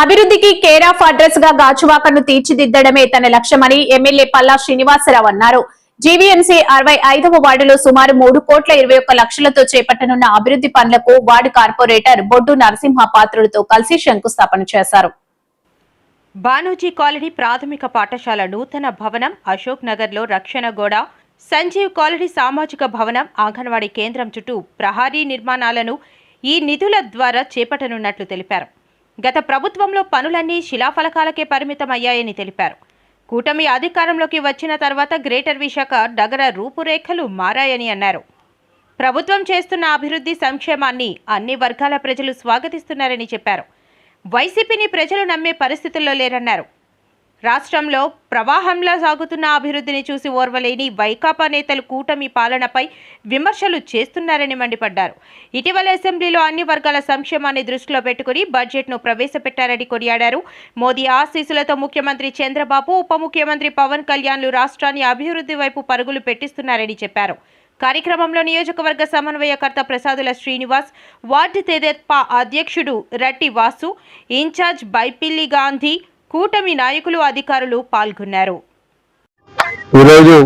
అభివృద్ధికి care of అడ్రస్గా గాజువాకను తీర్చిదిద్దడమే తన లక్ష్యమని ఎమ్మెల్యే పల్లా శ్రీనివాసరావు అన్నారు. జీవీఎంసీ అరవై ఐదవ వార్డులో సుమారు మూడు కోట్ల ఇరవై ఒక్క లక్షలతో చేపట్టనున్న అభివృద్ధి పనులకు వార్డు కార్పొరేటర్ బొడ్డు నరసింహ పాత్రులతో కలిసి శంకుస్థాపన చేశారు. బానోజీ కాలనీ ప్రాథమిక పాఠశాల నూతన భవనం అశోక్ నగర్లో రక్షణ గోడ సంజీవ్ కాలనీ సామాజిక భవనం అంగన్వాడీ కేంద్రం చుట్టూ ప్రహారీ నిర్మాణాలను ఈ నిధుల ద్వారా చేపట్టనున్నట్లు తెలిపారు. గత ప్రభుత్వంలో పనులన్నీ శిలాఫలకాలకే పరిమితమయ్యాయని తెలిపారు. కూటమి అధికారంలోకి వచ్చిన తర్వాత గ్రేటర్ విశాఖ నగర రూపురేఖలు మారాయని అన్నారు. ప్రభుత్వం చేస్తున్న అభివృద్ధి సంక్షేమాన్ని అన్ని వర్గాల ప్రజలు స్వాగతిస్తున్నారని చెప్పారు. వైసీపీని ప్రజలు నమ్మే పరిస్థితుల్లో లేరన్నారు. రాష్ట్రంలో ప్రవాహంలా సాగుతున్న అభివృద్ధిని చూసి ఓర్వలేని వైకాపా నేతలు కూటమి పాలనపై విమర్శలు చేస్తున్నారని మండిపడ్డారు. ఇటీవల అసెంబ్లీలో అన్ని వర్గాల సంక్షేమాన్ని దృష్టిలో పెట్టుకుని బడ్జెట్ను ప్రవేశపెట్టారని కొనియాడారు. మోదీ ఆశీస్సులతో ముఖ్యమంత్రి చంద్రబాబు ఉప ముఖ్యమంత్రి పవన్ కళ్యాణ్లు రాష్ట్రాన్ని అభివృద్ధి వైపు పరుగులు పెట్టిస్తున్నారని చెప్పారు. కార్యక్రమంలో నియోజకవర్గ సమన్వయకర్త ప్రసాదుల శ్రీనివాస్ వార్డు తెదేత్పా అధ్యక్షుడు రట్టి వాసు ఇన్ఛార్జ్ బైపిల్లి గాంధీ కూటమి నాయకులు అధికారులు పాల్గొన్నారు. ఈరోజు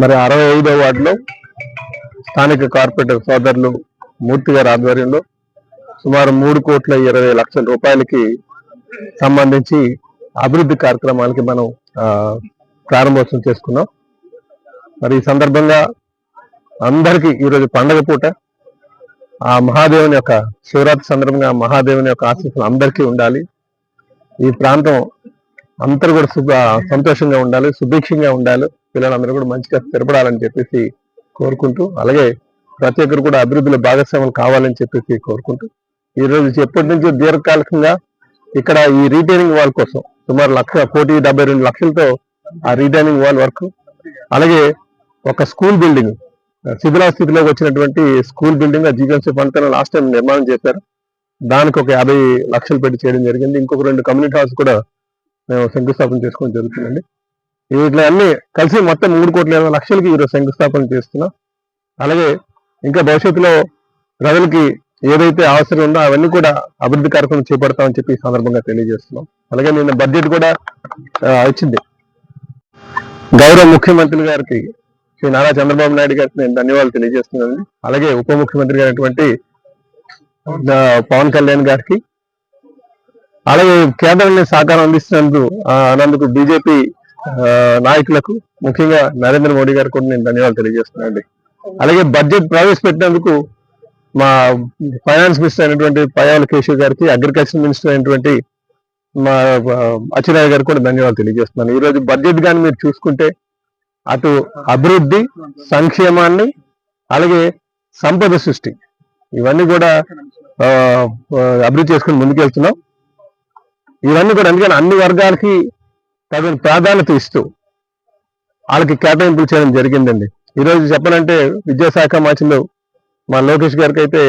మరి అరవై ఐదో వార్డులో స్థానిక కార్పొరేటర్ సోదరులు మూర్తి గారి ఆధ్వర్యంలో సుమారు మూడు కోట్ల ఇరవై లక్షల రూపాయలకి సంబంధించి అభివృద్ధి కార్యక్రమాలకి మనం ప్రారంభోత్సవం చేసుకున్నాం. మరి ఈ సందర్భంగా అందరికీ ఈరోజు పండగ పూట ఆ మహాదేవుని యొక్క శివరాత్రి సందర్భంగా మహాదేవుని యొక్క ఆశీస్సులు అందరికీ ఉండాలి. ఈ ప్రాంతం అందరూ కూడా సంతోషంగా ఉండాలి సుభిక్షంగా ఉండాలి. పిల్లలందరూ కూడా మంచిగా స్థిరపడాలని చెప్పేసి కోరుకుంటూ అలాగే ప్రతి ఒక్కరు కూడా అభివృద్ధిలో భాగస్వాములు కావాలని చెప్పేసి కోరుకుంటూ ఈ రోజు ఎప్పటి నుంచో దీర్ఘకాలికంగా ఇక్కడ ఈ రీటైనింగ్ వాల్ కోసం సుమారు లక్ష కోటి డెబ్బై రెండు లక్షలతో ఆ రీటైనింగ్ వాల్ వర్క్. అలాగే ఒక స్కూల్ బిల్డింగ్ శిథిలా స్థితిలోకి వచ్చినటువంటి స్కూల్ బిల్డింగ్ జీవన్సీ ఫండ్ లాస్ట్ టైం నిర్మాణం చేశారు. దానికి ఒక యాభై లక్షలు పెట్టి చేయడం జరిగింది. ఇంకొక రెండు కమ్యూనిటీ హాల్స్ కూడా మేము శంకుస్థాపన చేసుకోవడం జరుగుతుందండి. వీటిలో అన్ని కలిసి మొత్తం మూడు కోట్ల ఇరవై లక్షలకి ఈరోజు శంకుస్థాపన చేస్తున్నాం. అలాగే ఇంకా భవిష్యత్తులో ప్రజలకి ఏదైతే అవసరం ఉందో అవన్నీ కూడా అభివృద్ధి కార్యక్రమం చేపడతామని చెప్పి సందర్భంగా తెలియజేస్తున్నాం. అలాగే నిన్న బడ్జెట్ కూడా ఆ, వచ్చింది గౌరవ ముఖ్యమంత్రి గారికి శ్రీ నారా చంద్రబాబు నాయుడు గారికి నేను ధన్యవాదాలు తెలియజేస్తున్నానండి. అలాగే ఉప ముఖ్యమంత్రి గారైనటువంటి పవన్ కళ్యాణ్ గారికి. అలాగే కేంద్రాన్ని సహకారం అందిస్తున్నందుకు అన్నందుకు బీజేపీ నాయకులకు ముఖ్యంగా నరేంద్ర మోడీ గారికి కూడా నేను ధన్యవాదాలు తెలియజేస్తున్నానండి. అలాగే బడ్జెట్ ప్రవేశపెట్టినందుకు మా ఫైనాన్స్ మినిస్టర్ అయినటువంటి పయాల కేశవ్ గారికి అగ్రికల్చర్ మినిస్టర్ అయినటువంటి మా అచ్చెన్నాయుడు గారికి కూడా ధన్యవాదాలు తెలియజేస్తున్నాను. ఈ రోజు బడ్జెట్ కానీ మీరు చూసుకుంటే అటు అభివృద్ధి సంక్షేమాన్ని అలాగే సంపద సృష్టి ఇవన్నీ కూడా అభివృద్ధి చేసుకుని ముందుకెళ్తున్నాం. ఇవన్నీ కూడా అందుకని అన్ని వర్గాలకి తగిన ప్రాధాన్యత ఇస్తూ వాళ్ళకి కేటాయింపులు చేయడం జరిగిందండి. ఈరోజు చెప్పాలంటే విద్యాశాఖ మంత్రులు మా లోకేష్ గారికి అయితే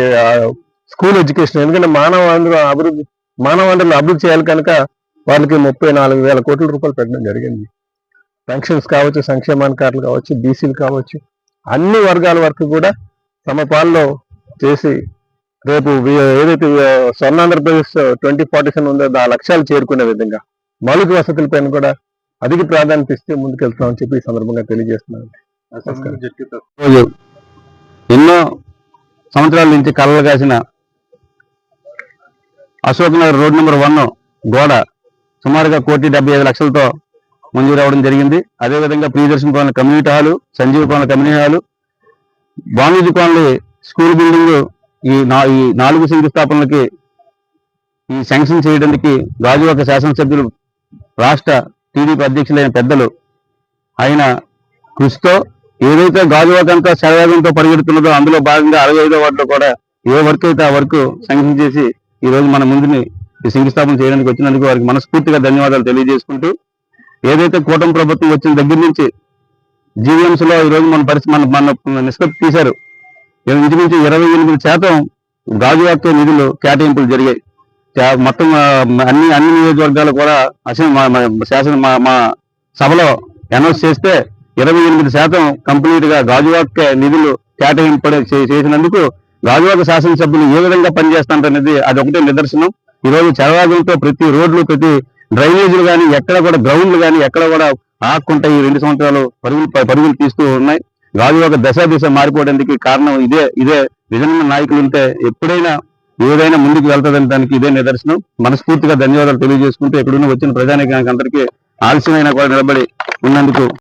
స్కూల్ ఎడ్యుకేషన్ ఎందుకంటే మానవ వనరుల అభివృద్ధి మానవ వనరులు అభివృద్ధి చేయాలి కనుక వాళ్ళకి ముప్పై నాలుగు వేల కోట్ల రూపాయలు పెట్టడం జరిగింది. పెన్షన్స్ కావచ్చు సంక్షేమాధికారులు కావచ్చు బీసీలు కావచ్చు అన్ని వర్గాల వరకు కూడా తమ పాలలో చేసి రేపు ఏదైతే వి- స్వర్ణాంధ్రప్రదేశ్ ట్వంటీ ఫార్టీ సెవెన్ ఉందో ఆ లక్ష్యాలు చేరుకునే విధంగా మౌలిక వసతులపైన కూడా అధిక ప్రాధాన్యత ఇస్తే ముందుకెళ్తామని చెప్పి ఈ సందర్భంగా తెలియజేస్తున్నాను. ఎన్నో సంవత్సరాల నుంచి కళ్ళలు కాసిన Ashok Nagar road number one గోడ సుమారుగా కోటి డెబ్బై ఐదు లక్షలతో మంజూరు అవడం జరిగింది. అదేవిధంగా Priyadarshan Kona community hall Sanjeev Kona community hall Banuji కోనలి school building ఈ నా- ఈ నాలుగు శంకుస్థాపనలకి ఈ శాంక్షన్ చేయడానికి గాజువాక శాసనసభ్యులు రాష్ట్ర టీడీపీ అధ్యక్షులైన పెద్దలు ఆయన కృషితో ఏదైతే గాజువాక అంతా శరవేగంతో పరిగెడుతున్నదో అందులో భాగంగా అరవై ఐదో వాటిలో కూడా ఏ వర్క్ అయితే ఆ వర్క్ శాంక్షన్ చేసి ఈ రోజు మన ముందుని ఈ శంకుస్థాపన చేయడానికి వచ్చినందుకు వారికి మనస్ఫూర్తిగా ధన్యవాదాలు తెలియజేసుకుంటూ ఏదైతే కూటమి ప్రభుత్వం వచ్చిన దగ్గర నుంచి జీవీఎంస్లో ఈ రోజు మన పరిస్థితి మన మన నిష్పత్తి తీశారు ఇంచుమించు ఇరవై ఎనిమిది శాతం గాజువాక నిధులు కేటాయింపులు జరిగాయి. మొత్తం అన్ని అన్ని నియోజకవర్గాలు కూడా అసలు మా శాసన మా మా సభలో అనౌన్స్ చేస్తే ఇరవై ఎనిమిది శాతం కంప్లీట్గా గాజువాక నిధులు కేటాయింపడే చే- చేసినందుకు గాజువాక శాసనసభ్యులు ఏ విధంగా పనిచేస్తారనేది అది ఒకటే నిదర్శనం. ఈరోజు చరవాగులతో ప్రతి రోడ్లు ప్రతి డ్రైనేజీలు కానీ ఎక్కడ కూడా గ్రౌండ్లు కానీ ఎక్కడ కూడా ఆకుంటాయి. ఈ రెండు సంవత్సరాలు పరుగులు పరుగులు తీస్తూ ఉన్నాయి. గాజువాక దశ దిశ మారిపోవడానికి కారణం ఇదే ఇదే నిజమైన నాయకులు ఉంటే ఎప్పుడైనా ఏదైనా ముందుకు వెళ్తుందని దానికి ఇదే నిదర్శనం. మనస్ఫూర్తిగా ధన్యవాదాలు తెలియజేసుకుంటూ ఎక్కడున్న వచ్చిన ప్రజానికానికి అందరికీ ఆలస్యమైన కూడా నిలబడి ఉన్నందుకు